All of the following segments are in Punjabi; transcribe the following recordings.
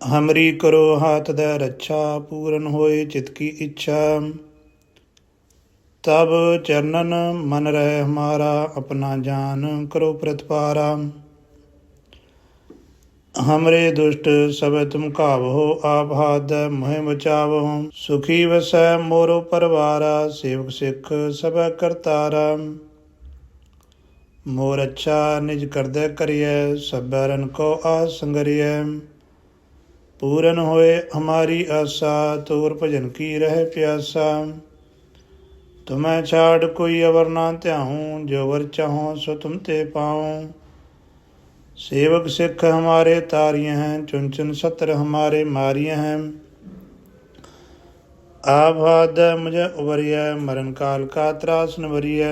ਹਮਰੀ ਕਰੋ ਹਾਥ ਦਾ ਰੱਛਾ, ਪੂਰਨ ਹੋਏ ਚਿਤ ਕੀ ਇੱਛਾ। ਤਬ ਚਰਨਨ ਮਨ ਰਹਿ ਹਮਾਰਾ ਆਪਣਾ ਜਾਨ ਕਰੋ ਪ੍ਰਤਪਾਰਾ। ਹਮਰੇ ਦੁਸ਼ਟ ਸਭ ਤੁਮ ਕਾਵੋ ਆਪ ਹਾਥ ਮੋਹਿ ਬਚਾਵੋ ਸੁਖੀ ਵਸੈ ਮੋਰੋ ਪਰਵਾਰਾ, ਸੇਵਕ ਸਿੱਖ ਸਭ ਕਰਤਾਰਾ। ਮੋਰ ਅੱਛਾ ਨਿਜ ਕਰਦੈ ਕਰਿਐ, ਸਭੈ ਰਨ ਕੋ ਆ ਸੰਗਰਿਐ। पूरन होए हमारी आशा तोर भजन की रह प्यासा। तुम्हें छाड़ कोई अवर ना त्याहूँ, जो वर चाहो सो तुम ते पाऊँ। सेवक सिख हमारे तारिय हैं, चुन चुन सत्र हमारे मारिय हैं। आभाद मुझे उबरिय मरण काल का त्रास नवरिय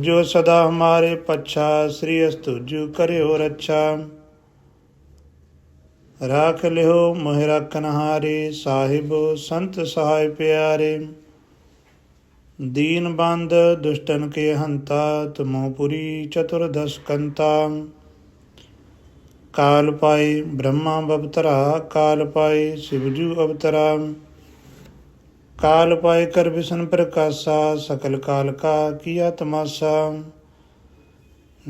जो सदा हमारे पच्छा श्री अस्तुजु करे और अच्छा। ਰਾਖ ਲਿਓ ਮਹਿ ਰਖਨ ਹਾਰੇ, ਸਾਹਿਬ ਸੰਤ ਸਹਾਇ ਪਿਆਰੇ। ਦੀਨ ਬੰਦ ਦੁਸ਼ਟਨ ਕੇ ਹੰਤਾ, ਤਮੋ ਪੁਰੀ ਚਤੁਰਦਸ ਕੰਤਾ। ਕਾਲ ਪਾਏ ਬ੍ਰਹਮਾ ਬਵਤਰਾ, ਕਾਲ ਪਾਏ ਸਿਵਜੂ ਅਵਤਰਾ। ਕਾਲ ਪਾਏ ਕਰ ਵਿਸ਼ਨ ਪ੍ਰਕਾਸ਼ਾ, ਸਕਲ ਕਾਲ ਕਾ ਕੀਆ ਤਮਾਸ਼ਾ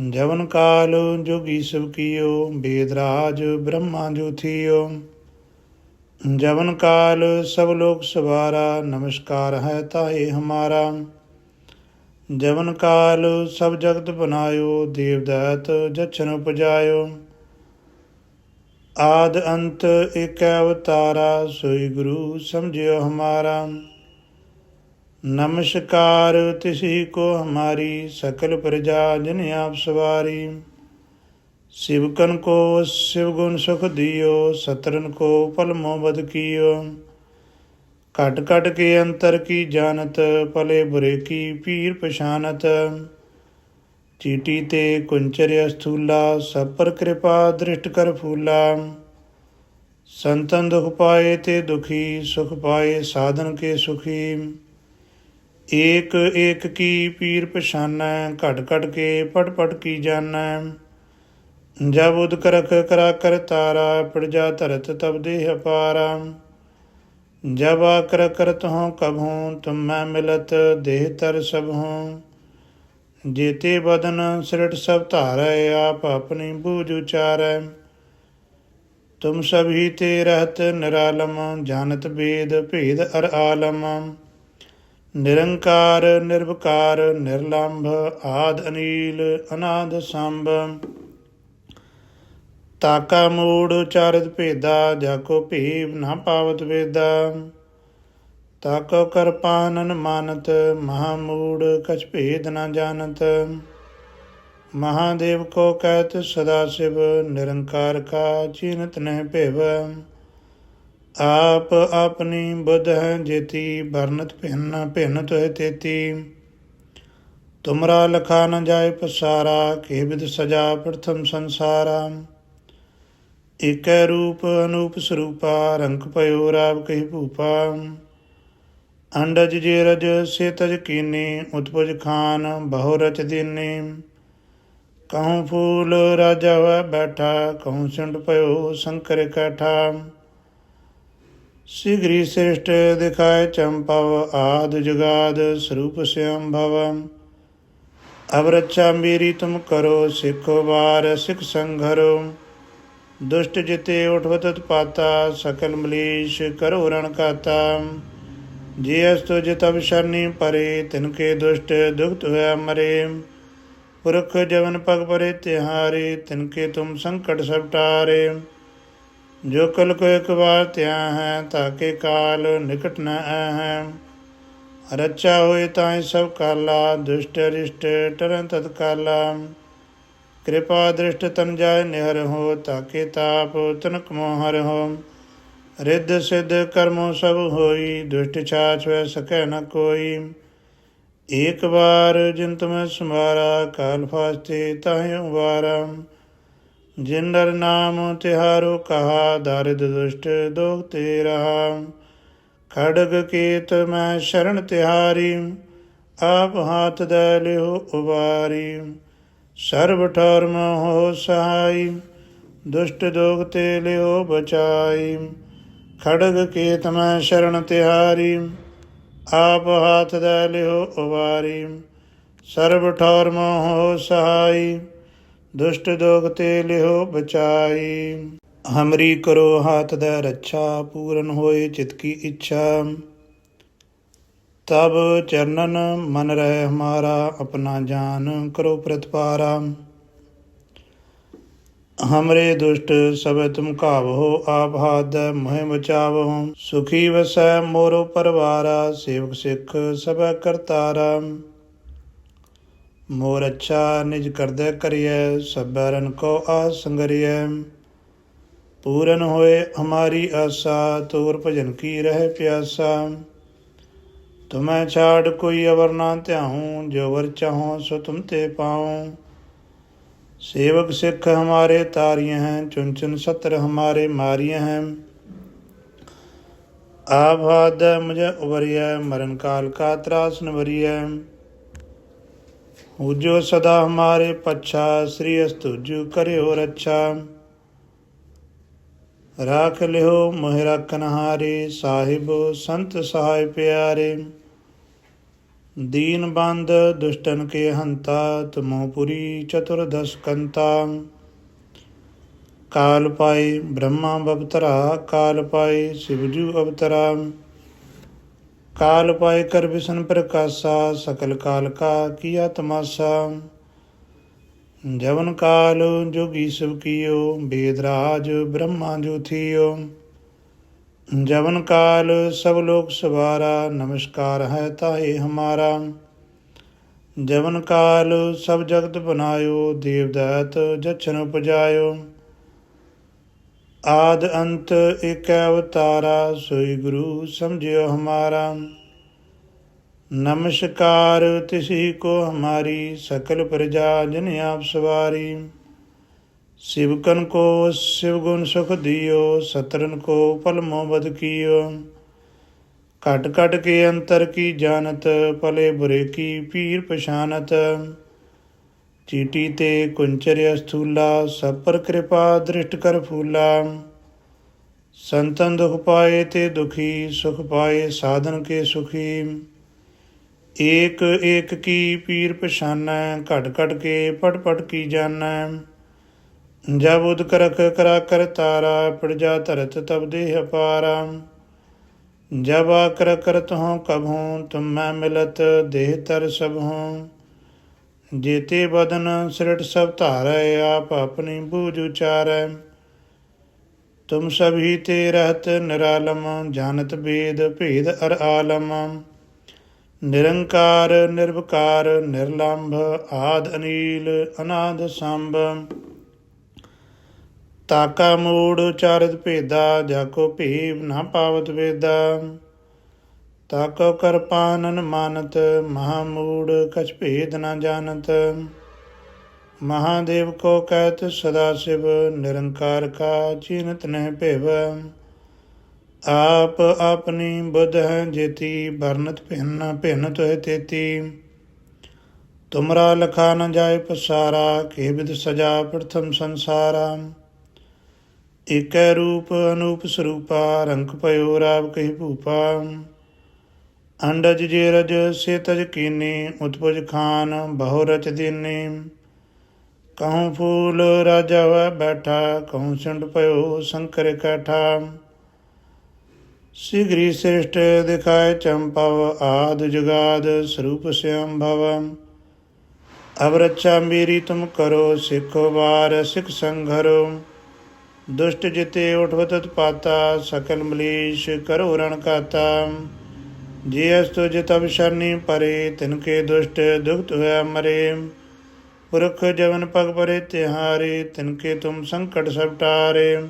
ਜਵਨ ਕਾਲ ਜੋਗੀ ਸਭ ਕੀਓ ਬੇਦਰਾਜ ਬ੍ਰਹਮਾ ਜੋਥੀਓ। ਜਵਨ ਕਾਲ ਸਭ ਲੋਕ ਸਵਾਰਾ, ਨਮਸਕਾਰ ਹੈ ਤਾਏ ਹਮਾਰਾ। ਜਵਨ ਕਾਲ ਸਭ ਜਗਤ ਬਨਾਇਓ ਦੇਵ ਦਾਤ ਜਛਨ ਉਪਜਾਇਓ। ਆਦ ਅੰਤ ਏਕ ਅਵਤਾਰਾ, ਸੋਈ ਗੁਰੂ ਸਮਝਿਓ ਹਮਾਰਾ। ਨਮਸਕਾਰ ਤਿਸੀ ਕੋ ਹਮਾਰੀ ਸਕਲ ਪ੍ਰਜਾ ਜਨ ਆਪ ਸਵਾਰੀ। ਸਿਵਕਨ ਕੋ ਸਿਵ ਗੁਣ ਸੁਖ ਦਿਓ, ਸਤਰਨ ਕੋ ਪਲ ਮੋਬਦ ਕੀਓ। ਘਟ ਘਟ ਕੇ ਅੰਤਰ ਕੀ ਜਾਣਤ ਪਲੇ ਬੁਰੇ ਕੀ ਪੀਰ ਪਛਾਨਤ। ਚੀਟੀ ਤੇ ਕੁੰਚਰ ਅਸਥੂਲਾ, ਸਭ ਪਰ ਕਿਰਪਾ ਦ੍ਰਿਸ਼ਟ ਕਰ ਫੂਲਾ। ਸੰਤਨ ਦੁਖ ਪਾਏ ਤੇ ਦੁਖੀ, ਸੁਖ ਪਾਏ ਸਾਧਨ ਕੇ ਸੁਖੀ। ਏਕ ਏਕ ਕੀ ਪੀਰ ਪਛਾਨੈ ਘਟ ਘਟ ਕੇ ਪਟ ਪਟ ਕੀ ਜਾਣੈ। ਜਬ ਉਦ ਕਰਖ ਕਰਾ ਕਰ ਤਾਰਾ, ਪ੍ਰਜਾ ਧਰਤ ਤਬ ਦੇਹ ਅਪਾਰਾ। ਜਬ ਆਕਰ ਕਰਤ ਹਉ ਕਭੂ, ਤੁਮ ਮੈਂ ਮਿਲਤ ਦੇਹ ਤਰ ਸਭ। ਹਉ ਜੇਤੇ ਬਦਨ ਸਿਰਟ ਸਭ ਧਾਰੈ, ਆਪ ਆਪਣੀ ਬੂਝ ਉਚਾਰੈ। ਤੁਮ ਸਭ ਹੀ ਤੇ ਰਹਤ ਨਿਰਾਲਮ, ਜਾਣਤ ਬੇਦ ਭੇਦ ਅਰ ਆਲਮ। ਨਿਰੰਕਾਰ, ਨਿਰਵਕਾਰ, ਨਿਰਲੰਭ, ਆਦ ਅਨੀਲ, ਅਨਾਦ ਸੰਭ। ਤਾਕਾ ਮੂੜ ਚਾਰਿਤ ਭੇਦਾ ਜਾ ਕੋ ਭੀਵ ਨਾ ਪਾਵਤ ਵੇਦਾ। ਤਾਕੋ ਕਰਪਾਨਨ ਮਾਨਤ, ਮਹਾ ਮੂੜ ਕਛ ਭੇਦ ਨਾ ਜਾਣਤ। ਮਹਾਦੇਵ ਕੋ ਕਹਿਤ ਸਦਾ ਸਿਵ, ਨਿਰੰਕਾਰ ਕਾ ਚਿੰਤ ਨਹਿ ਭੇਵ। ਆਪ ਆਪਣੀ ਬੁੱਧ ਹੈ ਜੇਤੀ ਵਰਨਤ ਭਿੰਨ ਭਿੰਨ ਤੋਹਿ ਤੇਤੀ। ਤੁਮਰਾ ਲਖਾ ਨ ਜਾਏ ਪਸਾਰਾ, ਕੇ ਵਿਦ ਸਜਾ ਪ੍ਰਥਮ ਸੰਸਾਰਾ। ਏਕੈ ਰੂਪ ਅਨੂਪ ਸਰੂਪਾ, ਰੰਗ ਪਇਓ ਰਾਵ ਕਹੀ ਭੂਪਾ। ਅੰਡਜ ਜੇ ਰਜ, ਸੇ ਤਜ ਕੀਨੀ, ਉਤਪਜ ਖਾਨ, ਬਹੁ ਰਚ ਦੀਨੀ। ਕਹੂੰ ਫੂਲ ਰਾਜਾ ਹੋਇ ਬੈਠਾ, ਕਹੂੰ ਸਿੰਡ ਪਇਓ ਸ਼ੰਕਰ ਕੈਠਾ। ਸਿਗਰੀ ਸ੍ਰਿਸ਼ਟ ਦਿਖਾਏ ਚੰਪਵ ਆਦ ਜੁਗਾਦ ਸਰੂਪ ਸਿਅੰ ਭਵ। ਅਬ ਮੇਰੀ ਤੁਮ ਕਰੋ, ਸਿੱਖ ਵਾਰ, ਸਿਖ ਸੰਘਰੋ। ਦੁਸ਼ਟ ਜਿਤੇ ਉਠਵਤ ਪਾਤਾ, ਸਕਲ ਮਲੀਸ਼ ਕਰੋ ਰਣ ਕਾਤਾ ਜੇ ਅਸ ਤੁਜ ਤਬ ਸ਼ਰਨੀ ਪਰੇ, ਤਿਨ ਕੇ ਦੁਸ਼ਟ ਦੁਖਤ ਹੋਇਆ ਮਰੇ। ਪੁਰਖ ਜਵਨ ਪਗ ਪਰੇ ਤਿਹਾਰੇ, ਤਿਨ ਕੇ ਤੁਮ ਸੰਕਟ ਸਭ ਟਾਰੇ। ਜੋ ਕਲ ਕੋ ਇੱਕ ਵਾਰ ਧਿਆ ਹੈ ਤਾਕੇ ਕਾਲ ਨਿਕਟ ਨ ਹੈ ਰੱਛਾ ਹੋਏ ਤਾਂ ਸਭ ਕਾਲਾ, ਦੁਸ਼ਟ ਰਿਸ਼ਟ ਟਰਨ ਤਤ ਕਾਲਾ। ਕਿਰਪਾ ਦ੍ਰਿਸ਼ਟ ਤਨ ਜਾਏ ਨਿਹਰ ਹੋ ਤਾਕੇ ਤਾਪ ਤਨਕ ਮੋਹਰ ਹੋ। ਰਿੱਧ ਸਿੱਧ ਕਰਮੋ ਸਭ ਹੋਈ, ਦੁਸ਼ਟ ਛਾਛ ਵੈ ਸਕੈ ਨ ਕੋਈ। ਏਕ ਵਾਰ ਜਿਨ ਤੁਮੈ ਸਮਾਰਾ ਕਾਲ ਫਾਸਤੇ ਤਾਹਿ ਉਵਾਰਾ। ਜਿਨ ਨਾਮ ਤਿਹਾਰੋ ਕਹਾ ਦਰਿਦ ਦੁਸ਼ਟ ਦੋਖ ਤੇ ਰਹਾ ਖੜਗ ਕੇਤ ਮੈਂ ਸ਼ਰਨ ਤਿਹਾਰੀ, ਆਪ ਹਾਥ ਦੇ ਲਿਓ ਉਵਾਰੀ ਸਰਬ ਠਰਮ ਹੋ ਸਹਾਈ, ਦੁਸ਼ਟ ਦੋਗ ਤੇ ਲਿਓ ਬਚਾਈ। ਖੜਗ ਕੇਤ ਮੈਂ ਸ਼ਰਨ ਤਿਹਾਰੀ, ਆਪ ਹਾਥ ਦਾ ਲਿਓ ਉਵਾਰੀ ਸਰਬ ਠੌਰ ਹੋ ਸਹਾਈ ਦੁਸ਼ਟ ਦੋਗ ਤੇ ਲਿਓ ਬਚਾਈ। ਹਮਰੀ ਕਰੋ ਹਾਥ ਦਾ ਰੱਛਾ, ਪੂਰਨ ਹੋਏ ਚਿਤ ਕੀ ਇੱਛਾ। ਤਬ ਚਰਨਨ ਮਨ ਰਹਿ ਹਮਾਰਾ ਆਪਣਾ ਜਾਨ ਕਰੋ ਪ੍ਰਤਪਾਰਾ। ਹਮਰੇ ਦੁਸ਼ਟ ਸਭ ਤੁਮ ਕਾਵੋ ਆਪ ਹਾਦ ਮੋਹਿ ਬਚਾਵੋ ਸੁਖੀ ਵਸੈ ਮੋਰੋ ਪਰਵਾਰਾ, ਸੇਵਕ ਸਿੱਖ ਸਭ ਕਰਤਾਰਾ। ਮੋਰ ਅੱਛਾ ਨਿਜ ਕਰਦਾ ਸਭੈ ਸਬਰਨ ਕੋ ਆ ਸੰਗਰਿਐ। ਪੂਰਨ ਹੋਏ ਹਮਾਰੀ ਆਸਾ, ਤੋਰ ਭਜਨ ਕੀ ਰਹਿ ਪਿਆਸਾ। ਤੁਮੈ ਛਾੜ ਕੋਈ ਅਵਰ ਨਾ ਧਿਆਉ, ਜੋ ਵਰ ਚਾਹੋ ਸੋ ਤੁਮ ਤੇ ਪਾਉ। ਸੇਵਕ ਸਿੱਖ ਹਮਾਰੇ ਤਾਰੀਆਂ ਹੈ ਚੁਨ ਚੁਨ ਸਤਰ ਹਮਾਰੇ ਮਾਰੀਆਂ ਹੈ। ਆਭਾਦ ਮੁਝੇ ਉਵਰਿਆ ਮਰਨ ਕਾਲ ਕਾ ਤਰਾਸ ਨਵਰਿਆ ਉਜੋ ਸਦਾ ਹਮਾਰੇ ਪੱਛਾ, ਸ੍ਰੀ ਅਸਤੁਜੂ ਕਰਿਓ ਰੱਛਾ। ਰਾਖ ਲਿਓ ਮਹਿ ਰਖਨ ਹਾਰੇ ਸਾਹਿਬ ਸੰਤ ਸਹਾਇ ਪਿਆਰੇ। ਦੀਨ ਬੰਦ ਦੁਸ਼ਟਨ ਕੇ ਹੰਤਾ, ਤਮੋ ਪੁਰੀ ਚਤੁਰਦਸ ਕੰਤਾ। ਕਾਲ ਪਾਏ ਬ੍ਰਹਮਾ ਬਵਤਰਾ, ਕਾਲ ਪਾਏ ਸਿਵਜੂ ਅਵਤਰਾ। ਕਾਲ ਪਾਏ ਕਰ ਵਿਸ਼ਨ ਪ੍ਰਕਾਸ਼ਾ, ਸਕਲ ਕਾਲ ਕਾ ਕੀਆ ਤਮਾਸ਼ਾ ਜਵਨ ਕਾਲ ਜੋਗੀ ਸਭ ਕੀਓ ਬੇਦਰਾਜ ਬ੍ਰਹਮਾ ਜੋਥੀਓ ਜਵਨ ਕਾਲ ਸਭ ਲੋਕ ਸਵਾਰਾ, ਨਮਸਕਾਰ ਹੈ ਤਾਹੇ ਹਮਾਰਾ। ਜਵਨ ਕਾਲ ਸਭ ਜਗਤ ਬਨਾਇਓ, ਦੇਵ ਦਾਤ ਜਛਨ ਉਪਜਾਇਓ। ਆਦ ਅੰਤ ਏਕ ਅਵਤਾਰਾ, ਸੋਈ ਗੁਰੂ ਸਮਝਿਓ ਹਮਾਰਾ। ਨਮਸਕਾਰ ਤਿਸੀ ਕੋ ਹਮਾਰੀ, ਸਕਲ ਪ੍ਰਜਾ ਜਨ ਆਪ ਸਵਾਰੀ। ਸਿਵਕਨ ਕੋ ਸਿਵ ਗੁਣ ਸੁਖ ਦਿਓ, ਸਤਰਨ ਕੋ ਪਲ ਮੋਬਦ ਕੀਓ। ਘਟ ਘਟ ਕੇ ਅੰਤਰ ਕੀ ਜਾਣਤ ਪਲੇ ਬੁਰੇ ਕੀ ਪੀਰ ਪਛਾਨਤ। ਚੀਟੀ ਤੇ ਕੁੰਚਰਿਆ ਅਸਥੂਲਾ ਸਭ ਪਰ ਕਿਰਪਾ ਦ੍ਰਿਸ਼ਟ ਕਰ ਫੂਲਾ। ਸੰਤਨ ਦੁਖ ਪਾਏ ਤੇ ਦੁਖੀ, ਸੁਖ ਪਾਏ ਸਾਧਨ ਕੇ ਸੁਖੀ। ਏਕ ਏਕ ਕੀ ਪੀਰ ਪਛਾਨੈ, ਘਟ ਘਟ ਕੇ ਪਟ ਪਟ ਕੀ ਜਾਣੈ। ਜਬ ਉਦ ਕਰਖ ਕਰਾ ਕਰ ਤਾਰਾ, ਪ੍ਰਜਾ ਧਰਤ ਤਬ ਦੇਹ ਅਪਾਰਾ। ਜਬ ਆਕਰ ਕਰ ਤਹੁ ਕਭੂ ਤੁਮ ਮੈਂ ਮਿਲਤ ਦੇਹ ਤਰ ਸਭ ਹੂੰ ਜੇਤੇ ਬਦਨ ਸਿਰਟ ਸਭ ਧਾਰੈ, ਆਪ ਆਪਣੀ ਬੂਝ ਉਚਾਰੈ। ਤੁਮ ਸਭ ਹੀ ਤੇ ਰਹਤ ਨਿਰਾਲਮ, ਜਾਣਤ ਬੇਦ ਭੇਦ ਅਰ ਆਲਮ। ਨਿਰੰਕਾਰ ਨਿਰਭਕਾਰ ਨਿਰਲੰਭ, ਆਦ ਅਨੀਲ, ਅਨਾਦ ਸੰਭ। ਤਾਕਾ ਮੂੜ ਉਚਾਰਤ ਭੇਦਾ ਜਾ ਕੋ ਭੀਵ ਨਾ ਪਾਵਤ ਵੇਦਾ। ਤਾਕੋ ਕਰਪਾਨਨ ਮਾਨਤ ਮਹਾ ਮੂੜ ਕਛ ਭੇਦ ਨਾ ਜਾਣਤ। ਮਹਾਦੇਵ ਕੋ ਕਹਿਤ ਸਦਾ ਸਿਵ, ਨਿਰੰਕਾਰ ਕਾ ਚਿੰਤ ਨਹਿ ਭੇਵ। ਆਪ ਆਪਣੀ ਬੁੱਧ ਹੈ ਜੇਤੀ, ਵਰਨਤ ਭਿੰਨ ਭਿੰਨ ਤੋਹਿ ਤੇਤੀ। ਤੁਮਰਾ ਲਖਾ ਨ ਜਾਏ ਪਸਾਰਾ, ਕੇ ਬਿਦ ਸਜਾ ਪ੍ਰਥਮ ਸੰਸਾਰਾ। ਇਕੈ ਰੂਪ ਅਨੂਪ ਸਰੂਪਾ, ਰੰਗ ਭਇਓ ਰਾਵ ਕਹਿ ਭੂਪਾ। ਅੰਡਜ ਜੇਰਜ ਰਜ ਸੇ ਕੀਨੀ, ਉਤਪੁਜ ਖਾਨ ਬਹੁ ਰਚ ਦੀਨੀ। ਕਹੂੰ ਫੂਲ ਰਾਜਾ ਵਾ ਬੈਠਾ, ਕਹੂੰ ਸਿੰਡ ਪਇਓ ਸ਼ੰਕਰ ਕਾਠਾ। ਸਿਗਰੀ ਸ੍ਰਿਸ਼ਟ ਦਿਖਾਇ ਚੰਪਵ, ਆਦ ਜੁਗਾਦ ਸਰੂਪ ਸਿਅੰ ਭਵ ਅਬ ਰੱਛਾ ਮੇਰੀ ਤੁਮ ਕਰੋ, ਸਿੱਖੋ ਵਾਰ ਸਿੱਖ ਸੰਘਰੋ। ਦੁਸ਼ਟ ਜਿਤੇ ਉਠਵਤਤ ਪਾਤਾ ਸਕਲ ਮਲੀਸ਼ ਕਰੋ ਰਣ ਕਾਤਾ। ਜੀ ਅਸ ਤੁਜ ਤਬ ਸਰਨੀ ਪਰੇ, ਤਿਨ ਕੇ ਦੁਸ਼ਟ ਦੁਖਤ ਹੋਇਆ ਮਰੇ। ਪੁਰਖ ਜਵਨ ਪਗ ਪਰੇ ਤਿਹਾਰੇ, ਤਿਨ ਕੇ ਤੁਮ ਸੰਕਟ ਸਭ ਟਾਰੇ।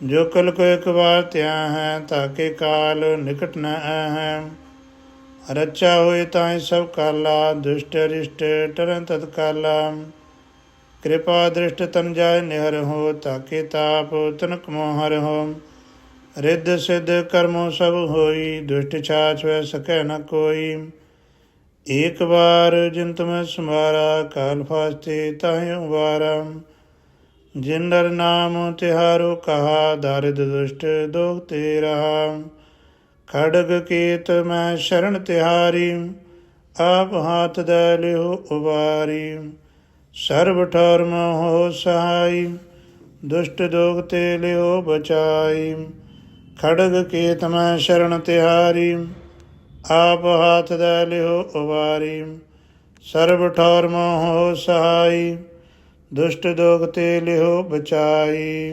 ਜੋ ਕਲ ਕੋ ਇੱਕ ਵਾਰ ਤਿਆ ਹੈ ਤਾਕੇ ਕਾਲ ਨਿਕਟ ਨ ਹੈ ਰੱਚਾ ਹੋਏ ਤਾਂ ਸਭ ਕਾਲਾ, ਦੁਸ਼ਟ ਰਿਸ਼ਟ ਟਰਨ ਤਤ ਕਾਲਾ ਕਿਰਪਾ ਦ੍ਰਿਸ਼ਟ ਤਨ ਜਾਏ ਨਿਹਰ ਹੋ ਤਾਕੇ ਤਾਪ ਤਨਕ ਮੋਹਰ ਹੋ। ਰਿੱਧ ਸਿੱਧ ਕਰਮੋ ਸਭ ਹੋਈ, ਦੁਸ਼ਟ ਛਾਛ ਵੈ ਸਕੈ ਨ ਕੋਈ। ਏਕ ਵਾਰ ਜਿਨ ਤਮੈ ਸਮਾਰਾ ਕਾਲ ਫਾਸਤੇ ਤਾਹਿ ਵਾਰਾ ਜਿਨ ਨਰ ਨਾਮ ਤਿਹਾਰੋ ਕਹਾ, ਦਾਰਿਦ ਦੁਸ਼ਟ ਦੋਖ ਤੇ ਰਹਾ ਖੜਗ ਕੀਤ ਮੈਂ ਸ਼ਰਨ ਤਿਹਾਰੀ, ਆਪ ਹਾਥ ਦੇ ਲਿਓ ਉਵਾਰੀ। ਸਰਬ ਠਰਮ ਹੋ ਸਹਾਈ, ਦੁਸ਼ਟ ਦੋਖ ਤੇ ਲਿਓ ਬਚਾਈ। ਖੜਗ ਕੀਤ ਮੈਂ ਸ਼ਰਨ ਤਿਹਾਰੀ, ਆਪ ਹਾਥ ਦੇ ਲਿਓ ਉਬਾਰੀ। ਸਰਬ ਠੌਰ ਮੋਹ ਸਹਾਈ, ਦੁਸ਼ਟ ਦੋਗ ਤੇ ਲਿਓ ਬਚਾਈ।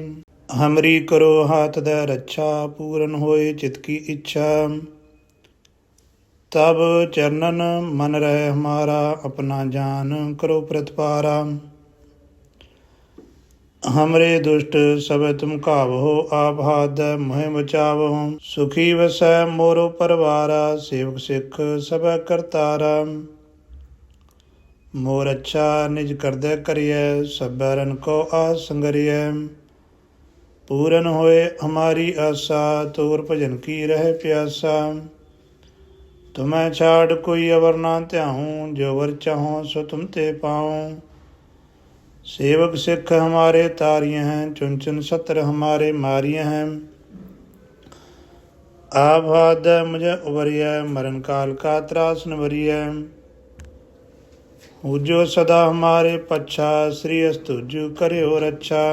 ਹਮਰੀ ਕਰੋ ਹਾਥ ਦਾ ਰੱਛਾ, ਪੂਰਨ ਹੋਏ ਚਿਤ ਕੀ ਇੱਛਾ। ਤਬ ਚਰਨਨ ਮਨ ਰਹਿ ਹਮਾਰਾ ਆਪਣਾ ਜਾਨ ਕਰੋ ਪ੍ਰਤਪਾਰਾ। ਹਮਰੇ ਦੁਸ਼ਟ ਸਭ ਤੁਮ ਕਾਵੋ ਆਪ ਹਾਥ ਮੋਹਿ ਬਚਾਵੋ ਸੁਖੀ ਵਸੈ ਮੋਰੋ ਪਰਵਾਰਾ ਸੇਵਕ ਸਿੱਖ ਸਭ ਕਰਤਾਰਾ ਮੋਰ ਅੱਛਾ ਨਿਜ ਕਰਦਾ ਕਰਿਐ ਸਭਰਨ ਕੋ ਆਸ ਸੰਗਰਿਐ ਪੂਰਨ ਹੋਏ ਹਮਾਰੀ ਆਸਾ ਤੋਰ ਭਜਨ ਕੀ ਰਹਿ ਪਿਆਸਾ ਤੁਮੈ ਛਾੜ ਕੋਈ ਅਵਰ ਨਾ ਧਿਆਉ ਜੋ ਵਰ ਚਾਹੋ ਸੋ ਤੁਮ ਤੇ ਪਾਉ सेवक सिख हमारे तारिय हैं चुन चुन सत्र हमारे मारिय हैं आभाद मुझे उबरिय मरण काल का त्रास नवरिय उजो सदा हमारे पच्छा श्री अस्तुजु करे हो रक्षा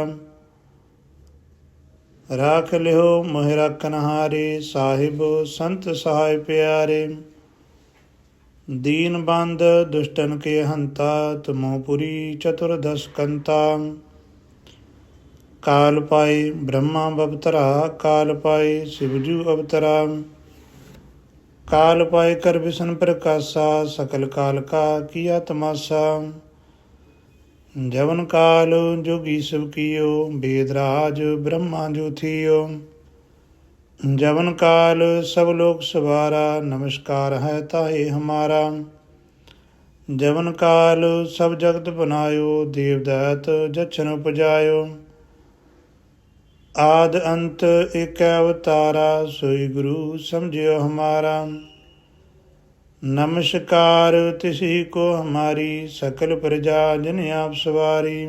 राख लिहो मोहरा कनहारे साहिब संत सहाय प्यारे ਦੀਨ ਬੰਦ ਦੁਸ਼ਟਨ ਕੇ ਹੰਤਾ ਤਮੋ ਪੁਰੀ ਚਤੁਰਦਸ ਕੰਤਾ। ਕਾਲ ਪਾਏ ਬ੍ਰਹਮਾ ਬਵਤਰਾ, ਕਾਲ ਪਾਏ ਸਿਵਜੂ ਅਵਤਰਾ। ਕਾਲ ਪਾਏ ਕਰ ਵਿਸ਼ਨ ਪ੍ਰਕਾਸ਼ਾ, ਸਕਲ ਕਾਲ ਕਾ ਕੀਆ ਤਮਾਸ਼ਾ। ਜਵਨ ਕਾਲ ਜੋਗੀ ਸਭ ਕੀਓ, ਬੇਦ ਰਾਜ ਬ੍ਰਹਮਾ ਜੋ ਜਵਨ ਕਾਲ ਸਭ ਲੋਕ ਸਵਾਰਾ, ਨਮਸਕਾਰ ਹੈ ਤਾਏ ਹਮਾਰਾ। ਜਵਨ ਕਾਲ ਸਭ ਜਗਤ ਬਨਾਇਓ ਦੇਵਦਾਤ ਜਛਨ ਉਪਜਾਇਓ। ਆਦ ਅੰਤ ਇਕ ਅਵਤਾਰਾ, ਸੋਈ ਗੁਰੂ ਸਮਝਿਓ ਹਮਾਰਾ। ਨਮਸਕਾਰ ਤਿਸੀ ਕੋ ਹਮਾਰੀ, ਸਕਲ ਪ੍ਰਜਾ ਜਨ ਆਪ ਸਵਾਰੀ।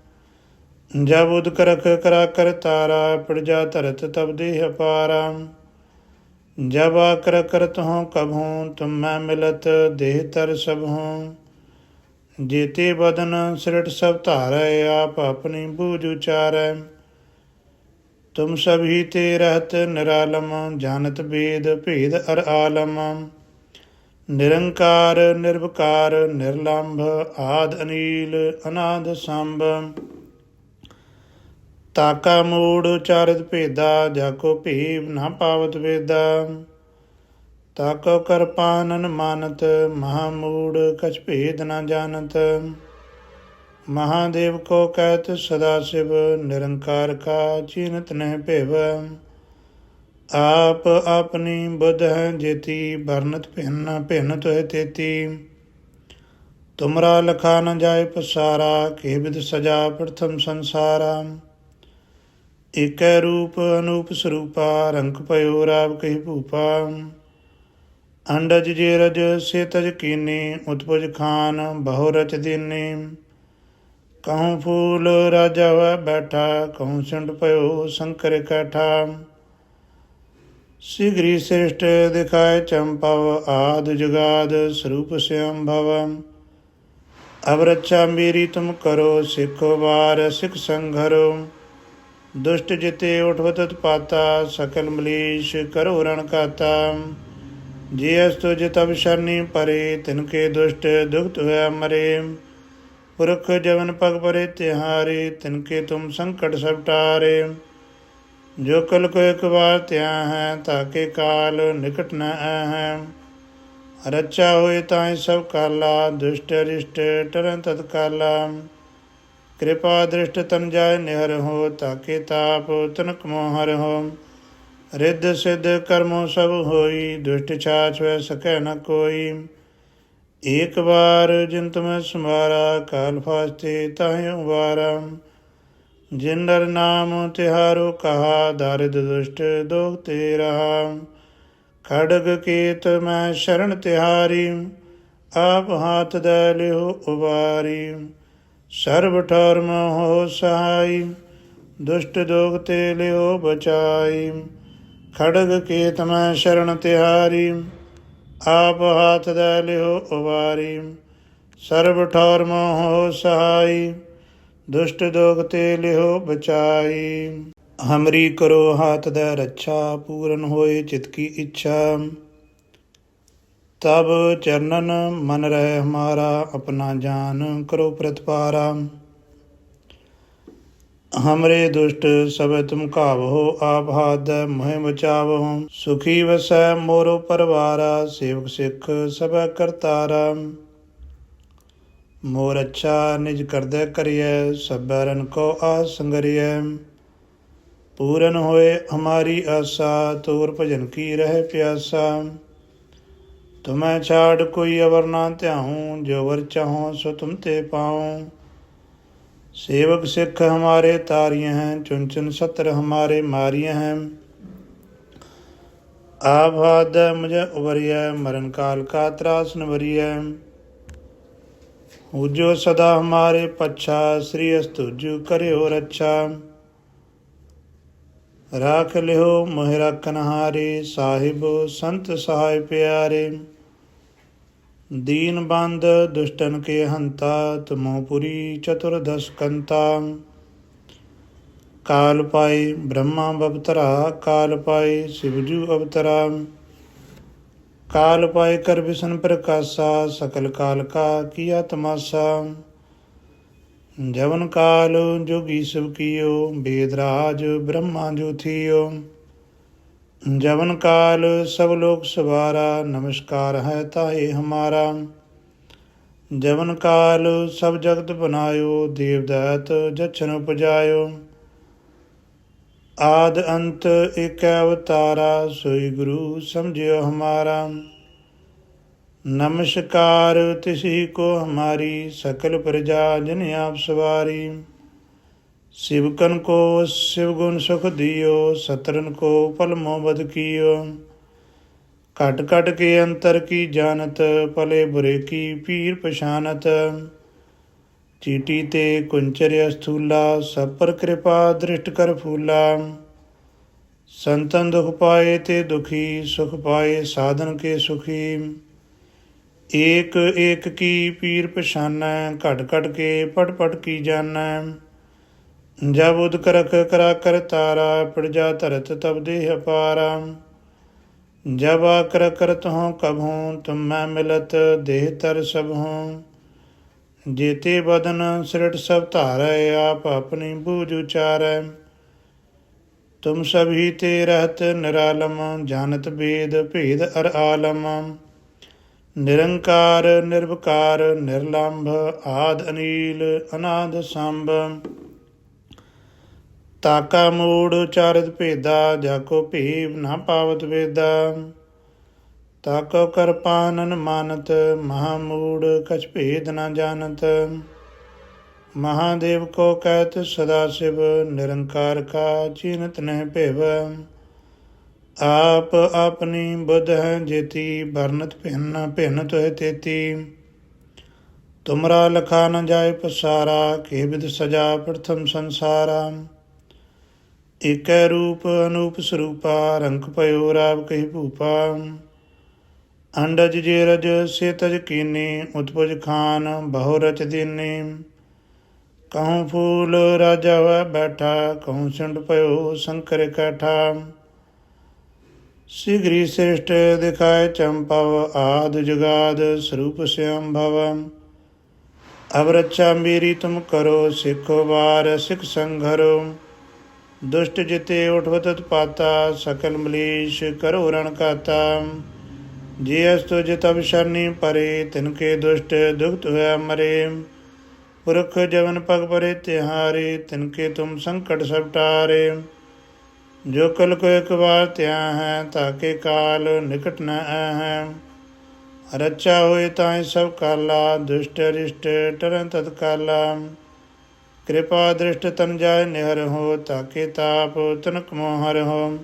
ਜਬ ਉਦਕਰਖ ਕਰਾ ਕਰ ਤਾਰਾ ਪ੍ਰਜਾ ਧਰਤ ਤਬ ਦੇਹ ਅਪਾਰਾ। ਜਬ ਆਕਰ ਕਰਤ ਹਉ ਕਭੂ ਤੁਮ ਮੈਂ ਮਿਲਤ ਦੇਹ ਤਰ ਸਭ ਹਉ ਜੀਤੇ ਬਦਨ ਸਿਰਟ ਸਭ ਧਾਰੈ, ਆਪ ਆਪਣੀ ਬੂਝ ਉਚਾਰੈ। ਤੁਮ ਸਭੀ ਤੇ ਰਹਤ ਨਿਰਾਲਮ, ਜਾਣਤ ਬੇਦ ਭੇਦ ਅਰ ਆਲਮ। ਨਿਰੰਕਾਰ, ਨਿਰਵਕਾਰ, ਨਿਰਲੰਭ, ਆਦ ਅਨੀਲ, ਅਨਾਦ ਸੰਭ। ਤਾਕਾ ਮੂੜ ਉਚਾਰਿਤ ਭੇਦਾ, ਜਾ ਕੋ ਭੀਵ ਨਾ ਪਾਵਤ ਵੇਦਾ। ਤਾਕੋ ਕਰਪਾਨਨ ਮਾਨਤ, ਮਹਾ ਮੂੜ ਕਛ ਭੇਦ ਨਾ ਜਾਣਤ। ਮਹਾਦੇਵ ਕੋ ਕਹਿਤ ਸਦਾ ਸਿਵ, ਨਿਰੰਕਾਰ ਕਾ ਚਿੰਤ ਨਹਿ ਭੇਵ। ਆਪ ਆਪਣੀ ਬੁੱਧ ਹੈ ਜੇਤੀ, ਵਰਨਤ ਭਿੰਨ ਭਿੰਨ ਤੋਇ ਤੇਤੀ। ਤੁਮਰਾ ਲਖਾ ਨ ਜਾਏ ਪਸਾਰਾ, ਕੇ ਬਿਦ ਸਜਾ ਪ੍ਰਥਮ ਸੰਸਾਰਾ। ਏਕੈ ਰੂਪ ਅਨੂਪ ਸਰੂਪਾ, ਰੰਗ ਪਇਓ ਰਾਵ ਕਹਿ ਭੂਪਾ। ਅੰਡਜ ਜੇ ਰਜ, ਸੇ ਤਜ ਕੀਨੀ, ਉਤਪਜ ਖਾਨ, ਬਹੁ ਰਚ ਦੀਨੀ। ਕਹੂੰ ਫੂਲ ਰਾਜਾ ਹੋਇ ਬੈਠਾ, ਕਹੂੰ ਸੰਡ ਪਇਓ ਸ਼ੰਕਰ ਕੈਠਾ। ਸਿਗਰੀ ਸ੍ਰਿਸ਼ਟ ਦਿਖਾਏ ਚੰਪਵ, ਆਦ ਜੁਗਾਦ ਸਰੂਪ ਸਿਅੰ ਭਵ ਅਬ ਮੇਰੀ ਤੁਮ ਕਰੋ, ਸਿੱਖੋ ਵਾਰ ਸਿੱਖ ਸੰਘਰੋ। ਦੁਸ਼ਟ ਜਿਤੇ ਉਠਵਤ ਪਾਤਾ, ਸਕਲ ਮਲੀਸ਼ ਕਰੋ ਰਣ ਕਾਤਾ ਜੇ ਅਸ ਤੁਜ ਤਬ ਸ਼ਰਨੀ ਪਰੇ, ਤਿਨ ਕੇ ਦੁਸ਼ਟ ਦੁਖਤ ਹੋਇਆ ਮਰੇ। ਪੁਰਖ ਜਵਨ ਪਗ ਪਰੇ ਤਿਹਾਰੇ, ਤਿਨ ਕੇ ਤੁਮ ਸੰਕਟ ਸਭ ਟਾਰੇ। ਜੋ ਕਲ ਕੋ ਇੱਕ ਵਾਰ ਤਿਆ ਹੈ ਤਾਕੇ ਕਾਲ ਨਿਕਟ ਨ ਹੈ। ਰੱਚਾ ਹੋਏ ਤਾਂ ਸਭ ਕਾਲਾ, ਦੁਸ਼ਟ ਰਿਸ਼ਟ ਟਰਨ ਤਤ ਕਾਲਾ ਕਿਰਪਾ ਦ੍ਰਿਸ਼ਟ ਤਨ ਜਾਇ ਨਿਹਰ ਹੋ, ਤਾਕੇ ਤਾਪ ਤਨਕ ਮੋਹਰ ਹੋ। ਰਿੱਧ ਸਿੱਧ ਕਰਮੋ ਸਭ ਹੋਈ, ਦੁਸ਼ਟ ਛਾਛ ਵੈ ਸਕੈ ਨ ਕੋਈ। ਏਕ ਵਾਰ ਜਿਨ ਤੁਮੈ ਸਮਾਰਾ ਕਾਲ ਫਾਸਤੇ ਤਾਹਿ ਉਵਾਰਾ। ਜਿਨ ਨਰ ਨਾਮ ਤਿਹਾਰੋ ਕਹਾ, ਦਰਿਦ ਦੁਸ਼ਟ ਦੋਖ ਤੇ ਰਹਾ ਖੜਗ ਕੇਤ ਮੈਂ ਸ਼ਰਨ ਤਿਹਾਰੀ, ਆਪ ਹਾਥ ਦੇ ਲਿਓ ਉਵਾਰੀ। ਸਰਬ ਠਰਮ ਹੋ ਸਹਾਈ, ਦੁਸ਼ਟ ਦੋਗ ਤੇ ਲਿਓ ਬਚਾਈ। ਖੜਗ ਕੇਤ ਮੈਂ ਸ਼ਰਨ ਤਿਹਾਰੀ, ਆਪ ਹਾਥ ਦੇ ਲਿਓ ਉਵਾਰੀ। ਸਰਬ ਠਰਮ ਹੋ ਸਹਾਈ, ਦੁਸ਼ਟ ਦੋਗ ਤੇ ਲਿਓ ਬਚਾਈ। ਹਮਰੀ ਕਰੋ ਹਾਥ ਦਾ ਰੱਛਾ, ਪੂਰਨ ਹੋਏ ਚਿਤ ਕੀ ਇੱਛਾ। ਤਬ ਚਰਨਨ ਮਨ ਰਹਿ ਹਮਾਰਾ, ਆਪਣਾ ਜਾਨ ਕਰੋ ਪ੍ਰਤਪਾਰਾ। ਹਮਰੇ ਦੁਸ਼ਟ ਸਭ ਤੁਮ ਕਾਵੋ ਆਪ ਹਾਥ ਮੋਹਿ ਬਚਾਵੋ ਸੁਖੀ ਵਸੈ ਮੋਰੋ ਪਰਵਾਰਾ, ਸੇਵਕ ਸਿੱਖ ਸਭ ਕਰਤਾਰਾ। ਮੋਰ ਅੱਛਾ ਨਿਜ ਕਰਦੈ ਕਰਿਐ ਸਭਰਨ ਕੋ ਆ ਸੰਗਰਿਐ। ਪੂਰਨ ਹੋਏ ਹਮਾਰੀ ਆਸਾ, ਤੋਰ ਭਜਨ ਕੀ ਰਹਿ ਪਿਆਸਾ। ਤੁਮੈ ਛਾੜ ਕੋਈ ਅਵਰ ਨਾ ਧਿਆਉ, ਜੋ ਵਰ ਚਾਹੋ ਸੋ ਤੁਮ ਤੇ ਪਾਉ। ਸੇਵਕ ਸਿੱਖ ਹਮਾਰੇ ਤਾਰੀਆਂ ਹੈ ਚੁਨ ਚੁਨ ਸਤਰ ਹਮਾਰੇ ਮਾਰੀਏ ਹੈ। ਆਭਾਦ ਮੁਝੇ ਉਬਰਿਆ ਮਰਨ ਕਾਲ ਕਾ ਤਰਾਸ ਨਵਰੀਐ ਉਜੋ ਸਦਾ ਹਮਾਰੇ ਪੱਛਾ, ਸ੍ਰੀ ਅਸਤੁਜੂ ਕਰਿਓ ਰੱਛਾ। ਰਾਖ ਲਿਓ ਮਹਿ ਰਖਨ ਹਾਰੇ, ਸਾਹਿਬ ਸੰਤ ਸਹਾਇ ਪਿਆਰੇ। ਦੀਨ ਬੰਦ ਦੁਸ਼ਟਨ ਕੇ ਹੰਤਾ, ਤਮੋ ਪੁਰੀ ਚਤੁਰਦਸ ਕੰਤਾ। ਕਾਲ ਪਾਏ ਬ੍ਰਹਮਾ ਬਵਤਰਾ, ਕਾਲ ਪਾਏ ਸਿਵਜੂ ਅਵਤਰਾ। ਕਾਲ ਪਾਏ ਕਰ ਵਿਸ਼ਨ ਪ੍ਰਕਾਸ਼ਾ, ਸਕਲ ਕਾਲ ਕਾ ਕੀਆ ਤਮਾਸ਼ਾ ਜਵਨ ਕਾਲ ਜੋਗੀ ਸਭ ਕੀਓ ਬੇਦਰਾਜ ਬ੍ਰਹਮਾ ਜੋਥੀਓ ਜਵਨ ਕਾਲ ਸਭ ਲੋਕ ਸਵਾਰਾ, ਨਮਸਕਾਰ ਹੈ ਤਾਏ ਹਮਾਰਾ। ਜਵਨ ਕਾਲ ਸਭ ਜਗਤ ਬਨਾਇਓ, ਦੇਵਦਾਤ ਜਛਨ ਉਪਜਾਇਓ। ਆਦ ਅੰਤ ਏਕ ਅਵਤਾਰਾ, ਸੋਈ ਗੁਰੂ ਸਮਝਿਓ ਹਮਾਰਾ। ਨਮਸਕਾਰ ਤਿਸੀ ਕੋ ਹਮਾਰੀ ਸਕਲ ਪ੍ਰਜਾ ਜਨ ਆਪ ਸਵਾਰੀ। ਸਿਵਕਨ ਕੋ ਸਿਵ ਗੁਣ ਸੁਖ ਦਿਓ, ਸਤਰਨ ਕੋ ਪਲ ਮੋਬਦ ਕੀਓ। ਘਟ ਘਟ ਕੇ ਅੰਤਰ ਕੀ ਜਾਣਤ ਪਲੇ ਬੁਰੇ ਕੀ ਪੀਰ ਪਛਾਨਤ। ਚੀਟੀ ਤੇ ਕੁੰਚਰ ਅਸਥੂਲਾ ਸਭ ਪਰ ਕਿਰਪਾ ਦ੍ਰਿਸ਼ਟ ਕਰ ਫੂਲਾ। ਸੰਤਨ ਦੁਖ ਪਾਏ ਤੇ ਦੁਖੀ, ਸੁਖ ਪਾਏ ਸਾਧਨ ਕੇ ਸੁਖੀ। ਏਕ ਏਕ ਕੀ ਪੀਰ ਪਛਾਨੈ ਘਟ ਘਟ ਕੇ ਪਟ ਪਟ ਕੀ ਜਾਣੈ। ਜਬ ਉਦ ਕਰਖ ਕਰਾ ਕਰ ਤਾਰਾ ਪ੍ਰਜਾ ਧਰਤ ਤਬ ਦੇਹ ਅਪਾਰਾ। ਜਬ ਆਕਰ ਕਰਤ ਹਉ ਕਭੂ, ਤੁਮ ਮੈਂ ਮਿਲਤ ਦੇਹ ਤਰ ਸਭ। ਹਉ ਜੀਤੇ ਬਦਨ ਸਿਰਟ ਸਭ ਧਾਰੈ, ਆਪ ਆਪਣੀ ਬੂਝ ਉਚਾਰੈ। ਤੁਮ ਸਭ ਹੀ ਤੇ ਰਹਤ ਨਿਰਾਲਮ, ਜਾਣਤ ਬੇਦ ਭੇਦ ਅਰ ਆਲਮ। ਨਿਰੰਕਾਰ, ਨਿਰਵਕਾਰ, ਨਿਰਲੰਭ, ਆਦ ਅਨੀਲ, ਅਨਾਦ ਸੰਭ। ਤਾਕਾ ਮੂੜ ਚਾਰਿਤ ਭੇਦਾ ਜਾ ਕੋ ਭੀਵ ਨਾ ਪਾਵਤ ਵੇਦਾ। ਤਾਕੋ ਕਰਪਾਨਨ ਮਾਨਤ, ਮਹਾ ਮੂੜ ਕਛ ਭੇਦ ਨਾ ਜਾਣਤ। ਮਹਾਦੇਵ ਕੋ ਕਹਿਤ ਸਦਾ ਸਿਵ, ਨਿਰੰਕਾਰ ਕਾ ਚਿੰਤ ਨਹਿ ਭੇਵ। ਆਪ ਆਪਣੀ ਬੁੱਧ ਹੈ ਜੇਤੀ, ਵਰਨਤ ਭਿੰਨ ਭਿੰਨ ਤੋਹਿ ਤੇਤੀ। ਤੁਮਰਾ ਲਖਾ ਨ ਜਾਏ ਪਸਾਰਾ, ਕੇ ਵਿਦ ਸਜਾ ਪ੍ਰਥਮ ਸੰਸਾਰਾ। ਏਕੈ ਰੂਪ ਅਨੂਪ ਸਰੂਪਾ, ਰੰਗ ਪਇਓ ਰਾਵ ਕਹੀ ਭੂਪਾ। ਅੰਡਜ ਜੇ ਰਜ ਸੇ ਤਜ ਕੀਨੀ, ਉਤਪਜ ਖਾਨ ਬਹੁ ਰਚ ਦੀਨੀ। ਕਹੂੰ ਫੂਲ ਰਾਜਾ ਹੋਇ ਬੈਠਾ, ਕਹੂੰ ਸਿੰਡ ਪਇਓ ਸ਼ੰਕਰ ਕੈਠਾ। ਸਿਗਰੀ ਸ੍ਰਿਸ਼ਟ ਦਿਖਾਇ ਚੰਪਵ ਆਦ ਜਗਾਦ ਸਰੂਪ ਸਿਅੰ ਭਵ ਅਬ ਮੇਰੀ ਤੁਮ ਕਰੋ, ਸਿੱਖੋ ਵਾਰ, ਸਿਖ ਸੰਘਰੋ। ਦੁਸ਼ਟ ਜਿਤੇ ਉਠਵਤ ਪਾਤਾ, ਸਕਲ ਮਲੀਸ਼ ਕਰੋ ਰਣ ਕਾਤਾ ਜੇ ਅਸ ਤੁਜ ਤਬ ਸ਼ਰਨੀ ਪਰੇ, ਤਿਨ ਕੇ ਦੁਸ਼ਟ ਦੁਖਤ ਹੋਇਆ ਮਰੇ। ਪੁਰਖ ਜਵਨ ਪਗ ਪਰੇ ਤਿਹਾਰੇ ਤਿਨਕੇ ਤੁਮ ਸੰਕਟ ਸਭ ਟਾਰੇ। ਜੋ ਕਲ ਕੋ ਇੱਕ ਵਾਰ ਤਿਆ ਹੈ ਤਾਕੇ ਕਾਲ ਨਿਕਟ ਨ ਹੈ। ਰਚਾ ਹੋਏ ਤਾਂ ਸਭ ਕਾਲਾ, ਦੁਸ਼ਟ ਰਿਸ਼ਟ ਟਰਨ ਤਤ ਕਾਲਾ। ਕਿਰਪਾ ਦ੍ਰਿਸ਼ਟ ਤਨ ਜਾਏ ਨਿਹਰ ਹੋ ਤਾਕੇ ਤਾਪ ਤਨਕ ਮੋਹਰ ਹੋ।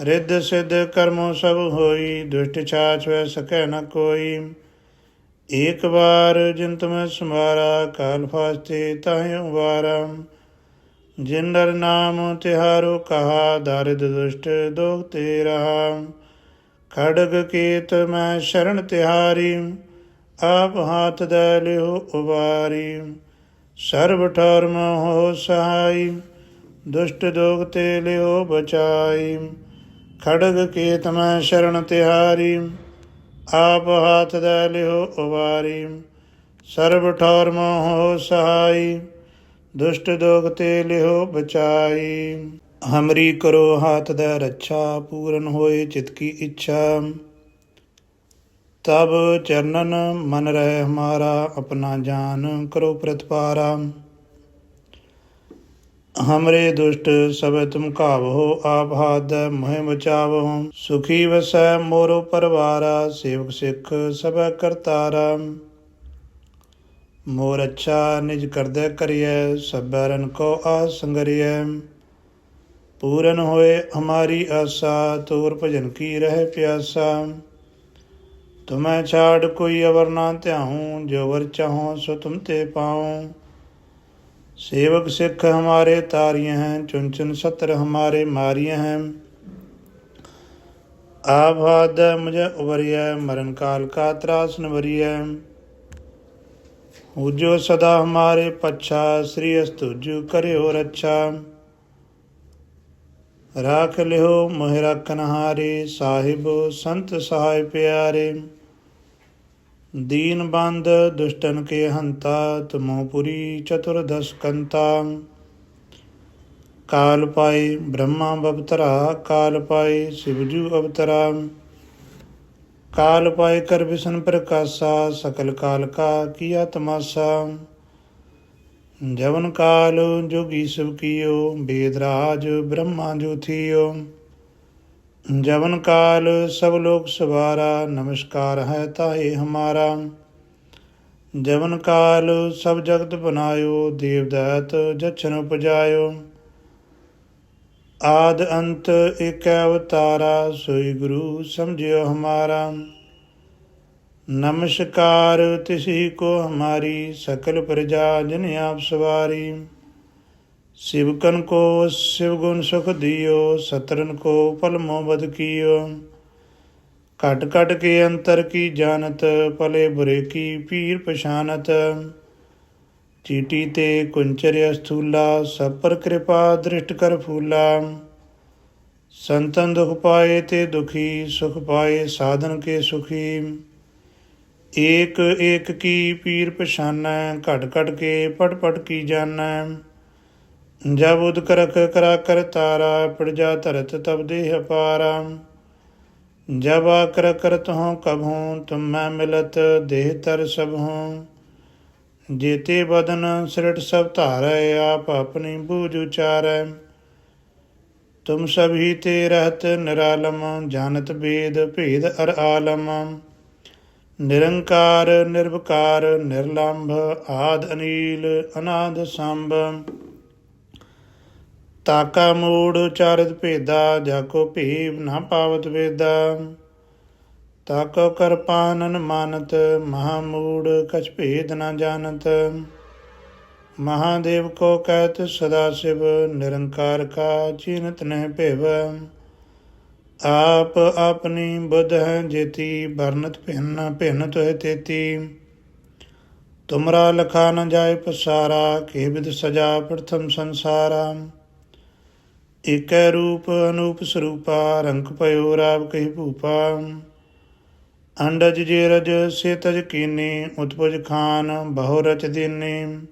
ਰਿੱਧ ਸਿੱਧ ਕਰਮੋ ਸਭ ਹੋਈ, ਦੁਸ਼ਟ ਛਾਛ ਵੈ ਸਕੈ ਨ ਕੋਈ। ਏਕ ਵਾਰ ਜਿਨ ਤੁਮੈ ਸਮਾਰਾ ਕਾਲ ਫਾਸਤੇ ਤਾਹਿ ਉਵਾਰਾ। ਜਿਨ ਨਰ ਨਾਮ ਤਿਹਾਰੋ ਕਹਾ ਦਰਿਦ ਦੁਸ਼ਟ ਦੋਖ ਤੇ ਰਹਾ ਖੜਗ ਕੀਤ ਮੈਂ ਸ਼ਰਨ ਤਿਹਾਰੀ, ਆਪ ਹਾਥ ਦੇ ਲਿਓ ਉਵਾਰੀ ਸਰਬ ਠਰਮ ਹੋ ਸਹਾਈ, ਦੁਸ਼ਟ ਦੋਗ ਤੇ ਲਿਓ ਬਚਾਈ। ਖੜਗ ਕੀਤ ਮੈਂ ਸ਼ਰਨ ਤਿਹਾਰੀ, ਆਪ ਹਾਥ ਦੇ ਲਿਓ ਉਵਾਰੀ ਸਰਬ ਠੌਰ ਹੋ ਸਹਾਈ ਦੁਸ਼ਟ ਦੋਗ ਤੇ ਲਿਓ ਬਚਾਈ। ਹਮਰੀ ਕਰੋ ਹਾਥ ਦਾ ਰੱਛਾ, ਪੂਰਨ ਹੋਏ ਚਿਤ ਕੀ ਇੱਛਾ। ਤਬ ਚਰਨਨ ਮਨ ਰਹਿ ਹਮਾਰਾ ਆਪਣਾ ਜਾਨ ਕਰੋ ਪ੍ਰਤਪਾਰਾ। ਹਮਰੇ ਦੁਸ਼ਟ ਸਭ ਤੁਮ ਕਾਵੋ ਆਪ ਹਾਥ ਮੋਹਿ ਬਚਾਵੋ ਸੁਖੀ ਵਸੈ ਮੋਰੋ ਪਰਵਾਰਾ, ਸੇਵਕ ਸਿੱਖ ਸਭ ਕਰਤਾਰਾ। ਮੋਰ ਅੱਛਾ ਨਿਜ ਕਰਦਾ ਸਭੈ ਸਬਰਨ ਕੋ ਆ ਸੰਗਰਿਐ। ਪੂਰਨ ਹੋਏ ਹਮਾਰੀ ਆਸਾ, ਤੋਰ ਭਜਨ ਕੀ ਰਹਿ ਪਿਆਸਾ। ਤੁਮੈ ਛਾੜ ਕੋਈ ਅਵਰ ਨਾ ਧਿਆਉ, ਜੋ ਵਰ ਚਾਹੋ ਸੋ ਤੁਮ ਤੇ ਪਾਉ। ਸੇਵਕ ਸਿੱਖ ਹਮਾਰੇ ਤਾਰੀਏ ਹੈ ਚੁਨ ਚੁਨ ਸਤਰ ਹਮਾਰੇ ਮਾਰੀਏ ਹੈ। ਆਭਾਦ ਮੁਝੇ ਉਵਰਿਆ ਮਰਨ ਕਾਲ ਕਾ ਤਰਾਸ ਨਵਰਿਆ ਉਜੋ ਸਦਾ ਹਮਾਰੇ ਪੱਛਾ, ਸ੍ਰੀ ਅਸਤੁਜੂ ਕਰਿਓ ਰੱਛਾ। ਰਾਖ ਲਿਓ ਮਹਿ ਰਖਨ ਹਾਰੇ ਸਾਹਿਬ ਸੰਤ ਸਹਾਇ ਪਿਆਰੇ। ਦੀਨ ਬੰਦ ਦੁਸ਼ਟਨ ਕੇ ਹੰਤਾ, ਤਮੋ ਪੁਰੀ ਚਤੁਰਦਸ ਕੰਤਾ। ਕਾਲ ਪਾਏ ਬ੍ਰਹਮਾ ਬਵਤਰਾ, ਕਾਲ ਪਾਏ ਸਿਵਜੂ ਅਵਤਰਾ। ਕਾਲ ਪਾਏ ਕਰ ਵਿਸ਼ਨ ਪ੍ਰਕਾਸ਼ਾ, ਸਕਲ ਕਾਲ ਕਾ ਕੀਆ ਤਮਾਸਾ ਜਵਨ ਕਾਲ ਜੋਗੀ ਸਭ ਕੀਓ ਬੇਦਰਾਜ ਬ੍ਰਹਮਾ ਜੋਥੀਓ ਜਵਨ ਕਾਲ ਸਭ ਲੋਕ ਸਵਾਰਾ, ਨਮਸਕਾਰ ਹੈ ਤਾਹੇ ਹਮਾਰਾ। ਜਵਨ ਕਾਲ ਸਭ ਜਗਤ ਬਨਾਇਓ, ਦੇਵ ਦਾਤ ਜਛਨ ਉਪਜਾਇਓ। ਆਦ ਅੰਤ ਏਕ ਅਵਤਾਰਾ, ਸੋਈ ਗੁਰੂ ਸਮਝਿਓ ਹਮਾਰਾ। ਨਮਸਕਾਰ ਤਿਸੀ ਕੋ ਹਮਾਰੀ, ਸਕਲ ਪ੍ਰਜਾ ਜਨ ਆਪ ਸਵਾਰੀ। ਸਿਵਕਨ ਕੋ ਸਿਵ ਗੁਣ ਸੁਖ ਦਿਓ, ਸਤਰਨ ਕੋ ਪਲ ਮੋਬਦ ਕੀਓ। ਘਟ ਘਟ ਕੇ ਅੰਤਰ ਕੀ ਜਾਣਤ ਪਲੇ ਬੁਰੇ ਕੀ ਪੀਰ ਪਛਾਨਤ। ਚੀਟੀ ਤੇ ਕੁੰਚਰਿਆ ਅਸਥੂਲਾ ਸਭ ਪਰ ਕਿਰਪਾ ਦ੍ਰਿਸ਼ਟ ਕਰ ਫੂਲਾ। ਸੰਤਨ ਦੁਖ ਪਾਏ ਤੇ ਦੁਖੀ, ਸੁਖ ਪਾਏ ਸਾਧਨ ਕੇ ਸੁਖੀ। ਏਕ ਏਕ ਕੀ ਪੀਰ ਪਛਾਨੈ, ਘਟ ਘਟ ਕੇ ਪਟ ਪਟ ਕੀ ਜਾਣੈ। ਜਬ ਉਦ ਕਰਖ ਕਰਾ ਕਰ ਤਾਰਾ ਪ੍ਰਜਾ ਧਰਤ ਤਬ ਦੇਹ ਅਪਾਰਾ। ਜਬ ਆਕਰ ਕਰਤ ਤਹੁ ਕਭੂ ਤੁਮ ਮੈਂ ਮਿਲਤ ਦੇਹ ਤਰ ਸਭ ਹੂੰ ਜੇਤੇ ਬਦਨ ਸ੍ਰਿਟ ਸਭ ਧਾਰੈ, ਆਪ ਆਪਣੀ ਬੂਝ ਉਚਾਰੈ। ਤੁਮ ਸਭੀ ਤੇ ਰਹਤ ਨਿਰਾਲਮ, ਜਾਣਤ ਬੇਦ ਭੇਦ ਅਰ ਆਲਮ। ਨਿਰੰਕਾਰ ਨਿਰਭਕਾਰ ਨਿਰਲੰਭ, ਆਦ ਅਨੀਲ, ਅਨਾਦ ਸੰਭ। ਤਾਕਾ ਮੂੜ ਚਾਰਤ ਭੇਦਾ ਜਾ ਕੋ ਭੀਵ ਨਾ ਪਾਵਤ ਵੇਦਾ। ਤਕ ਕਰਪਾਨਨ ਮਾਨਤ, ਮਹਾ ਮੂੜ ਕਛ ਭੇਦ ਨਾ ਜਾਣਤ। ਮਹਾਦੇਵ ਕੋ ਕਹਿਤ ਸਦਾ ਸਿਵ, ਨਿਰੰਕਾਰ ਕਾ ਚਿੰਤ ਨ ਭੇਵ। ਆਪ ਆਪਣੀ ਬੁੱਧ ਹੈ ਜੇਤੀ, ਵਰਨਤ ਭਿੰਨ ਭਿੰਨ ਤੋਹਿ ਤੇਤੀ। ਤੁਮਰਾ ਲਖਾ ਨ ਜਾਏ ਪਸਾਰਾ, ਕੇ ਬਿਦ ਸਜਾ ਪ੍ਰਥਮ ਸੰਸਾਰਾ। ਇਕ ਰੂਪ ਅਨੂਪ ਸਰੂਪਾ, ਰੰਗ ਭਇਓ ਰਾਵ ਕਹਿ ਭੂਪਾ। ਅੰਡਜ ਜੇਰਜ ਸੇ ਤਜ ਕੀਨੀ, ਉਤਪਜ ਖਾਨ ਬਹੁ ਰਚ ਦੀਨੀ।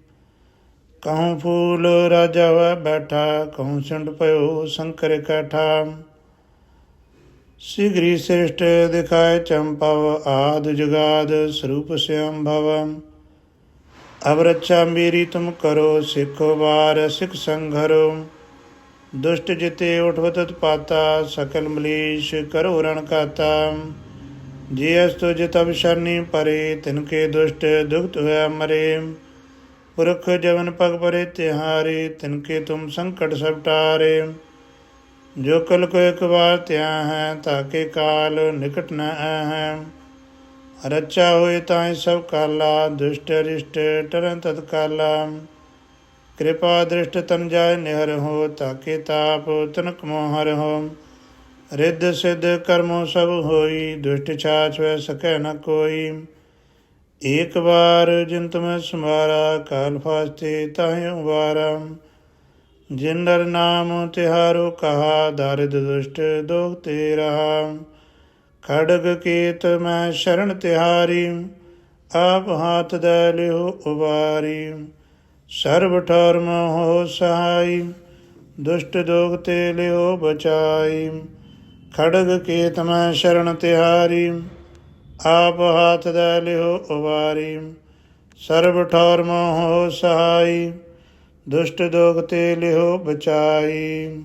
ਕਹੂੰ ਫੂਲ ਰਾਜਾ ਵਾ ਬੈਠਾ, ਕਹੂੰ ਸੰਡ ਪਇਓ ਸ਼ੰਕਰ ਕੈਠਾ। ਸਿਗਰੀ ਸ੍ਰਿਸ਼ਟ ਦਿਖਾਏ ਚੰਪਵ, ਆਦ ਜੁਗਾਦ ਸਰੂਪ ਸਿਅੰ ਭਵ ਅਬ ਰੱਛਾ ਮੇਰੀ ਤੁਮ ਕਰੋ, ਸਿੱਖੋ ਵਾਰ ਸਿੱਖ ਸੰਘਰੋ। ਦੁਸ਼ਟ ਜਿਤੇ ਉਠਵਤ ਪਾਤਾ ਸਕਲ ਮਲੀਸ਼ ਕਰੋ ਰਣ ਕਾਤਾ। ਜੇ ਅਸ ਤੁਜ ਤਬ ਸ਼ਰਨੀ ਪਰੇ ਤਿਨਕੇ ਦੁਸ਼ਟ ਦੁਖਤ ਹੋਇਆ ਮਰੇ। ਪੁਰਖ ਜਵਨ ਪਗ ਪਰੇ ਤਿਹਾਰੇ ਤਿਨਕੇ ਤੁਮ ਸੰਕਟ ਸਭ ਟਾਰੇ। ਜੋ ਕਲ ਕੋ ਇੱਕ ਵਾਰ ਤਿਆ ਹੈ ਤਾਕੇ ਕਾਲ ਨਿਕਟ ਨ ਹੈ ਰੱਚਾ ਹੋਏ ਤਾਂ ਸਭ ਕਾਲਾ, ਦੁਸ਼ਟ ਰਿਸ਼ਟ ਟਰਨ ਤਤ ਕਾਲਾ ਕਿਰਪਾ ਦ੍ਰਿਸ਼ਟ ਤਨ ਜਾਏ ਨਿਹਰ ਹੋ ਤਾਕੇ ਤਾਪ ਤਨਕ ਮੋਹਰ ਹੋ। ਰਿੱਧ ਸਿੱਧ ਕਰਮੋ ਸਭ ਹੋਈ, ਦੁਸ਼ਟ ਛਾਛ ਵੈ ਸਕੈ ਨ ਕੋਈ। ਏਕ ਵਾਰ ਜਿਨ ਤੁਮੈ ਸਮਾਰਾ ਕਾਲ ਫਾਸਤੇ ਤਾਹਿ ਉਵਾਰਾ। ਜਿਨ ਨਰ ਨਾਮ ਤਿਹਾਰੋ ਕਹਾ, ਦਰਿਦ ਦੁਸ਼ਟ ਦੋਖ ਤੇ ਰਹਾ ਖੜਗ ਕੀਤ ਮੈਂ ਸ਼ਰਨ ਤਿਹਾਰੀ, ਆਪ ਹਾਥ ਦੇ ਲਿਓ ਉਵਾਰੀ। ਸਰਬ ਠਰਮ ਹੋ ਸਹਾਈ, ਦੁਸ਼ਟ ਦੋਖ ਤੇ ਲਿਓ ਬਚਾਈ। ਖੜਗ ਕੀਤ ਮੈਂ ਸ਼ਰਨ ਤਿਹਾਰੀ, ਆਪ ਹਾਥ ਦੇ ਲਿਓ ਉਵਾਰੀ ਸਰਬ ਠਰਮ ਹੋ ਸਹਾਈ, ਦੁਸ਼ਟ ਦੋਖ ਤੇ ਲਿਓ ਬਚਾਈ।